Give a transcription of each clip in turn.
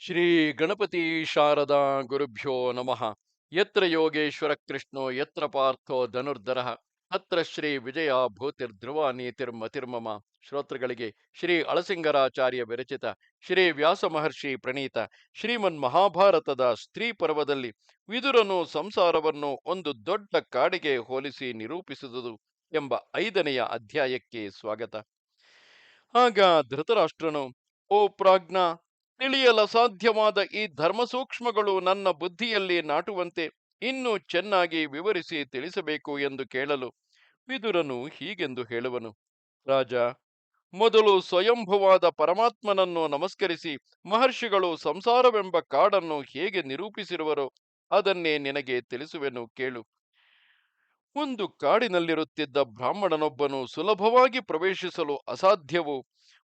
ಶ್ರೀ ಗಣಪತಿ ಶಾರದಾ ಗುರುಭ್ಯೋ ನಮಃ. ಯತ್ರ ಯೋಗೇಶ್ವರ ಕೃಷ್ಣೋ, ಯತ್ರ ಪಾರ್ಥೋ ಧನುರ್ಧರ. ಹತ್ರ ಶ್ರೀ ವಿಜಯ ಭೂತಿರ್ಧ್ರುವ ನೀತಿರ್ಮತಿರ್ಮಮ ಶ್ರೋತೃಗಳಿಗೆ ಶ್ರೀ ಅಳಸಿಂಗರಾಚಾರ್ಯ ವಿರಚಿತ, ಶ್ರೀ ವ್ಯಾಸ ಮಹರ್ಷಿ ಪ್ರಣೀತ, ಶ್ರೀಮನ್ ಮಹಾಭಾರತದ ಸ್ತ್ರೀ ಪರ್ವದಲ್ಲಿ ವಿದುರನು ಸಂಸಾರವನ್ನು ಒಂದು ದೊಡ್ಡ ಕಾಡಿಗೆ ಹೋಲಿಸಿ ನಿರೂಪಿಸಿದುದು ಎಂಬ ಐದನೆಯ ಅಧ್ಯಾಯಕ್ಕೆ ಸ್ವಾಗತ. ಆಗ ಧೃತರಾಷ್ಟ್ರನು, ಓ ಪ್ರಾಜ್ಞ ತಿಳಿಯಲ ಸಾಧ್ಯವಾದ ಈ ಧರ್ಮಸೂಕ್ಷ್ಮಗಳು ನನ್ನ ಬುದ್ಧಿಯಲ್ಲಿ ನಾಟುವಂತೆ ಇನ್ನೂ ಚೆನ್ನಾಗಿ ವಿವರಿಸಿ ತಿಳಿಸಬೇಕು ಎಂದು ಕೇಳಲು ವಿದುರನು ಹೀಗೆಂದು ಹೇಳುವನು. ರಾಜ, ಮೊದಲು ಸ್ವಯಂಭುವಾದ ಪರಮಾತ್ಮನನ್ನು ನಮಸ್ಕರಿಸಿ, ಮಹರ್ಷಿಗಳು ಸಂಸಾರವೆಂಬ ಕಾಡನ್ನು ಹೇಗೆ ನಿರೂಪಿಸಿರುವರೋ ಅದನ್ನೇ ನಿನಗೆ ತಿಳಿಸುವೆನು ಕೇಳು. ಒಂದು ಕಾಡಿನಲ್ಲಿರುತ್ತಿದ್ದ ಬ್ರಾಹ್ಮಣನೊಬ್ಬನು ಸುಲಭವಾಗಿ ಪ್ರವೇಶಿಸಲು ಅಸಾಧ್ಯವು?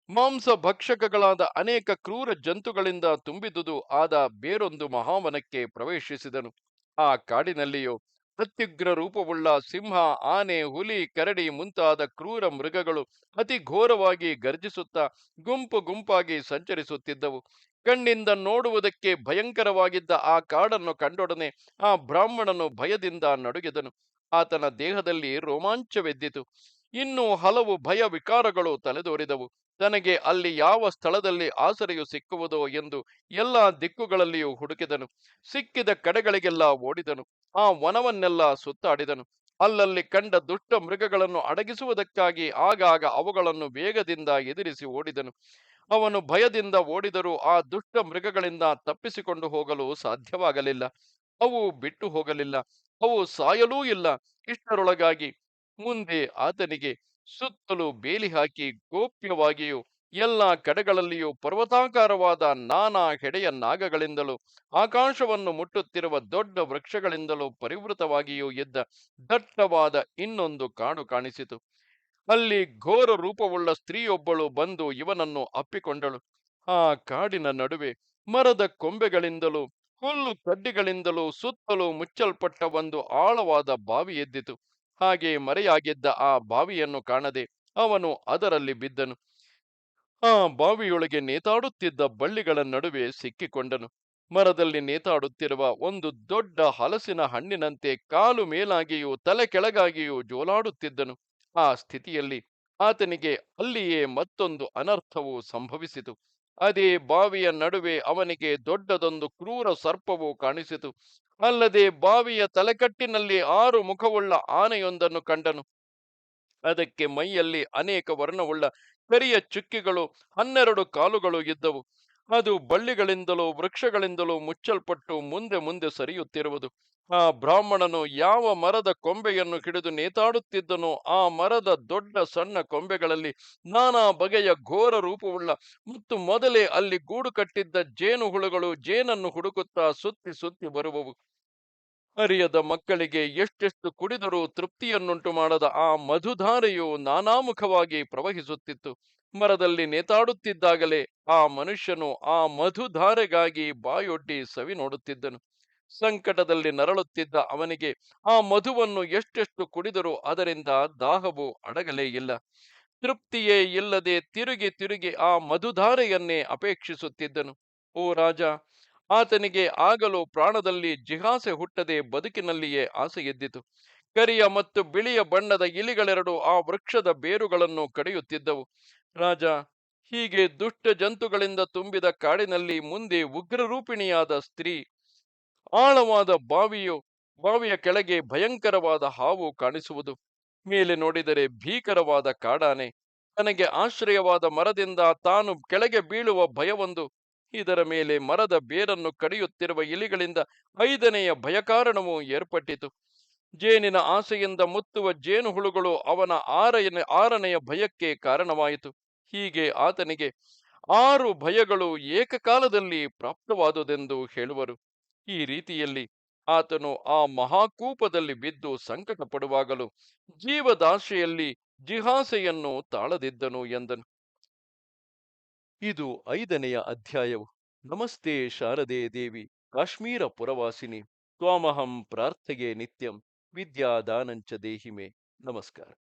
ಮಾಂಸ ಭಕ್ಷಕಗಳಾದ ಅನೇಕ ಕ್ರೂರ ಜಂತುಗಳಿಂದ ತುಂಬಿದುದು ಆದ ಬೇರೊಂದು ಮಹಾವನಕ್ಕೆ ಪ್ರವೇಶಿಸಿದನು. ಆ ಕಾಡಿನಲ್ಲಿಯೂ ಅತ್ಯುಗ್ರ ರೂಪವುಳ್ಳ ಸಿಂಹ, ಆನೆ, ಹುಲಿ, ಕರಡಿ ಮುಂತಾದ ಕ್ರೂರ ಮೃಗಗಳು ಅತಿ ಘೋರವಾಗಿ ಗರ್ಜಿಸುತ್ತಾ ಗುಂಪು ಗುಂಪಾಗಿ ಸಂಚರಿಸುತ್ತಿದ್ದವು. ಕಣ್ಣಿಂದ ನೋಡುವುದಕ್ಕೆ ಭಯಂಕರವಾಗಿದ್ದ ಆ ಕಾಡನ್ನು ಕಂಡೊಡನೆ ಆ ಬ್ರಾಹ್ಮಣನು ಭಯದಿಂದ ನಡುಗಿದನು. ಆತನ ದೇಹದಲ್ಲಿ ರೋಮಾಂಚವೆದ್ದಿತು. ಇನ್ನೂ ಹಲವು ಭಯ ವಿಕಾರಗಳು ತಲೆದೋರಿದವು. ತನಗೆ ಅಲ್ಲಿ ಯಾವ ಸ್ಥಳದಲ್ಲಿ ಆಸರೆಯು ಸಿಕ್ಕುವುದೋ ಎಂದು ಎಲ್ಲ ದಿಕ್ಕುಗಳಲ್ಲಿಯೂ ಹುಡುಕಿದನು. ಸಿಕ್ಕಿದ ಕಡೆಗಳಿಗೆಲ್ಲ ಓಡಿದನು. ಆ ವನವನ್ನೆಲ್ಲ ಸುತ್ತಾಡಿದನು. ಅಲ್ಲಲ್ಲಿ ಕಂಡ ದುಷ್ಟ ಮೃಗಗಳನ್ನು ಅಡಗಿಸುವುದಕ್ಕಾಗಿ ಆಗಾಗ ಅವುಗಳನ್ನು ವೇಗದಿಂದ ಎದುರಿಸಿ ಓಡಿದನು. ಅವನು ಭಯದಿಂದ ಓಡಿದರೂ ಆ ದುಷ್ಟ ಮೃಗಗಳಿಂದ ತಪ್ಪಿಸಿಕೊಂಡು ಹೋಗಲು ಸಾಧ್ಯವಾಗಲಿಲ್ಲ. ಅವು ಬಿಟ್ಟು ಹೋಗಲಿಲ್ಲ. ಅವು ಸಾಯಲೂ ಇಲ್ಲ. ಇಷ್ಟರೊಳಗಾಗಿ ಮುಂದೆ ಆತನಿಗೆ ಸುತ್ತಲೂ ಬೇಲಿ ಹಾಕಿ ಗೋಪ್ಯವಾಗಿಯೂ ಎಲ್ಲ ಕಡೆಗಳಲ್ಲಿಯೂ ಪರ್ವತಾಕಾರವಾದ ನಾನಾ ಹೆಡೆಯ ನಾಗಗಳಿಂದಲೂ, ಆಕಾಶವನ್ನು ಮುಟ್ಟುತ್ತಿರುವ ದೊಡ್ಡ ವೃಕ್ಷಗಳಿಂದಲೂ ಪರಿವೃತವಾಗಿಯೂ ಇದ್ದ ದಟ್ಟವಾದ ಇನ್ನೊಂದು ಕಾಡು ಕಾಣಿಸಿತು. ಅಲ್ಲಿ ಘೋರ ರೂಪವುಳ್ಳ ಸ್ತ್ರೀಯೊಬ್ಬಳು ಬಂದು ಇವನನ್ನು ಅಪ್ಪಿಕೊಂಡಳು. ಆ ಕಾಡಿನ ನಡುವೆ ಮರದ ಕೊಂಬೆಗಳಿಂದಲೂ, ಹುಲ್ಲು ಕಡ್ಡಿಗಳಿಂದಲೂ ಸುತ್ತಲೂ ಮುಚ್ಚಲ್ಪಟ್ಟ ಒಂದು ಆಳವಾದ ಬಾವಿ ಎದ್ದಿತು. ಹಾಗೆ ಮರೆಯಾಗಿದ್ದ ಆ ಬಾವಿಯನ್ನು ಕಾಣದೆ ಅವನು ಅದರಲ್ಲಿ ಬಿದ್ದನು. ಆ ಬಾವಿಯೊಳಗೆ ನೇತಾಡುತ್ತಿದ್ದ ಬಳ್ಳಿಗಳ ನಡುವೆ ಸಿಕ್ಕಿಕೊಂಡನು. ಮರದಲ್ಲಿ ನೇತಾಡುತ್ತಿರುವ ಒಂದು ದೊಡ್ಡ ಹಲಸಿನ ಹಣ್ಣಿನಂತೆ ಕಾಲು ಮೇಲಾಗಿಯೂ ತಲೆ ಕೆಳಗಾಗಿಯೂ ಜೋಲಾಡುತ್ತಿದ್ದನು. ಆ ಸ್ಥಿತಿಯಲ್ಲಿ ಆತನಿಗೆ ಅಲ್ಲಿಯೇ ಮತ್ತೊಂದು ಅನರ್ಥವು ಸಂಭವಿಸಿತು. ಅದೇ ಬಾವಿಯ ನಡುವೆ ಅವನಿಗೆ ದೊಡ್ಡದೊಂದು ಕ್ರೂರ ಸರ್ಪವು ಕಾಣಿಸಿತು. ಅಲ್ಲದೆ ಬಾವಿಯ ತಲೆಕಟ್ಟಿನಲ್ಲಿ ಆರು ಮುಖವುಳ್ಳ ಆನೆಯೊಂದನ್ನು ಕಂಡನು. ಅದಕ್ಕೆ ಮೈಯಲ್ಲಿ ಅನೇಕ ವರ್ಣವುಳ್ಳ ಕರಿಯ ಚುಕ್ಕಿಗಳು ಹನ್ನೆರಡು ಕಾಲುಗಳು ಇದ್ದವು. ಅದು ಬಳ್ಳಿಗಳಿಂದಲೂ, ವೃಕ್ಷಗಳಿಂದಲೂ ಮುಚ್ಚಲ್ಪಟ್ಟು ಮುಂದೆ ಮುಂದೆ ಸರಿಯುತ್ತಿರುವುದು. ಆ ಬ್ರಾಹ್ಮಣನು ಯಾವ ಮರದ ಕೊಂಬೆಯನ್ನು ಹಿಡಿದು ನೇತಾಡುತ್ತಿದ್ದನೋ, ಆ ಮರದ ದೊಡ್ಡ ಸಣ್ಣ ಕೊಂಬೆಗಳಲ್ಲಿ ನಾನಾ ಬಗೆಯ ಘೋರ ರೂಪವುಳ್ಳ ಮತ್ತು ಮೊದಲೇ ಅಲ್ಲಿ ಗೂಡು ಕಟ್ಟಿದ್ದ ಜೇನು ಹುಳುಗಳು ಜೇನನ್ನು ಹುಡುಕುತ್ತಾ ಸುತ್ತಿ ಸುತ್ತಿ ಬರುವವು. ಅರಿಯದ ಮಕ್ಕಳಿಗೆ ಎಷ್ಟೆಷ್ಟು ಕುಡಿದರೂ ತೃಪ್ತಿಯನ್ನುಂಟು ಮಾಡದ ಆ ಮಧುಧಾರೆಯು ನಾನಾಮುಖವಾಗಿ ಪ್ರವಹಿಸುತ್ತಿತ್ತು. ಮರದಲ್ಲಿ ನೇತಾಡುತ್ತಿದ್ದಾಗಲೇ ಆ ಮನುಷ್ಯನು ಆ ಮಧುಧಾರೆಗಾಗಿ ಬಾಯೊಡ್ಡಿ ಸವಿ ನೋಡುತ್ತಿದ್ದನು. ಸಂಕಟದಲ್ಲಿ ನರಳುತ್ತಿದ್ದ ಅವನಿಗೆ ಆ ಮಧುವನ್ನು ಎಷ್ಟೆಷ್ಟು ಕುಡಿದರೂ ಅದರಿಂದ ದಾಹವು ಅಡಗಲೇ ಇಲ್ಲ. ತೃಪ್ತಿಯೇ ಇಲ್ಲದೆ ತಿರುಗಿ ತಿರುಗಿ ಆ ಮಧುಧಾರೆಯನ್ನೇ ಅಪೇಕ್ಷಿಸುತ್ತಿದ್ದನು. ಓ ರಾಜ ಆತನಿಗೆ ಆಗಲೂ ಪ್ರಾಣದಲ್ಲಿ ಜಿಹಾಸೆ ಹುಟ್ಟದೆ ಬದುಕಿನಲ್ಲಿಯೇ ಆಸೆ ಎದ್ದಿತು. ಕರಿಯ ಮತ್ತು ಬಿಳಿಯ ಬಣ್ಣದ ಇಲಿಗಳೆರಡು ಆ ವೃಕ್ಷದ ಬೇರುಗಳನ್ನು ಕಡಿಯುತ್ತಿದ್ದವು. ರಾಜ, ಹೀಗೆ ದುಷ್ಟ ಜಂತುಗಳಿಂದ ತುಂಬಿದ ಕಾಡಿನಲ್ಲಿ ಮುಂದೆ ಉಗ್ರರೂಪಿಣಿಯಾದ ಸ್ತ್ರೀ, ಆಳವಾದ ಬಾವಿಯು, ಬಾವಿಯ ಕೆಳಗೆ ಭಯಂಕರವಾದ ಹಾವು ಕಾಣಿಸುವುದು. ಮೇಲೆ ನೋಡಿದರೆ ಭೀಕರವಾದ ಕಾಡಾನೆ. ತನಗೆ ಆಶ್ರಯವಾದ ಮರದಿಂದ ತಾನು ಕೆಳಗೆ ಬೀಳುವ ಭಯವೊಂದು. ಇದರ ಮೇಲೆ ಮರದ ಬೇರನ್ನು ಕಡಿಯುತ್ತಿರುವ ಇಲಿಗಳಿಂದ ಐದನೆಯ ಭಯಕಾರಣವೂ ಏರ್ಪಟ್ಟಿತು. ಜೇನಿನ ಆಸೆಯಿಂದ ಮುತ್ತುವ ಜೇನುಹುಳುಗಳು ಅವನ ಆರಯನ, ಆರನೆಯ ಭಯಕ್ಕೆ ಕಾರಣವಾಯಿತು. ಹೀಗೆ ಆತನಿಗೆ ಆರು ಭಯಗಳು ಏಕಕಾಲದಲ್ಲಿ ಪ್ರಾಪ್ತವಾದುದೆಂದು ಹೇಳುವರು. ಈ ರೀತಿಯಲ್ಲಿ ಆತನು ಆ ಮಹಾಕೂಪದಲ್ಲಿ ಬಿದ್ದು ಸಂಕಟ ಪಡುವಾಗಲು ಜೀವದಾಶೆಯಲ್ಲಿ ಜಿಹಾಸೆಯನ್ನು ತಾಳದಿದ್ದನು ಎಂದನು. ಇದು ಐದನೆಯ ಅಧ್ಯಾಯವು. ನಮಸ್ತೆ ಶಾರದೆ ದೇವಿ ಕಾಶ್ಮೀರ ಪುರವಾಸಿನಿ ತ್ವಾಮಹಂ ಪ್ರಾರ್ಥೆಗೆ ನಿತ್ಯಂ ವಿದ್ಯಾದಾನಂಚ ದೇಹಿಮೆ. ನಮಸ್ಕಾರ.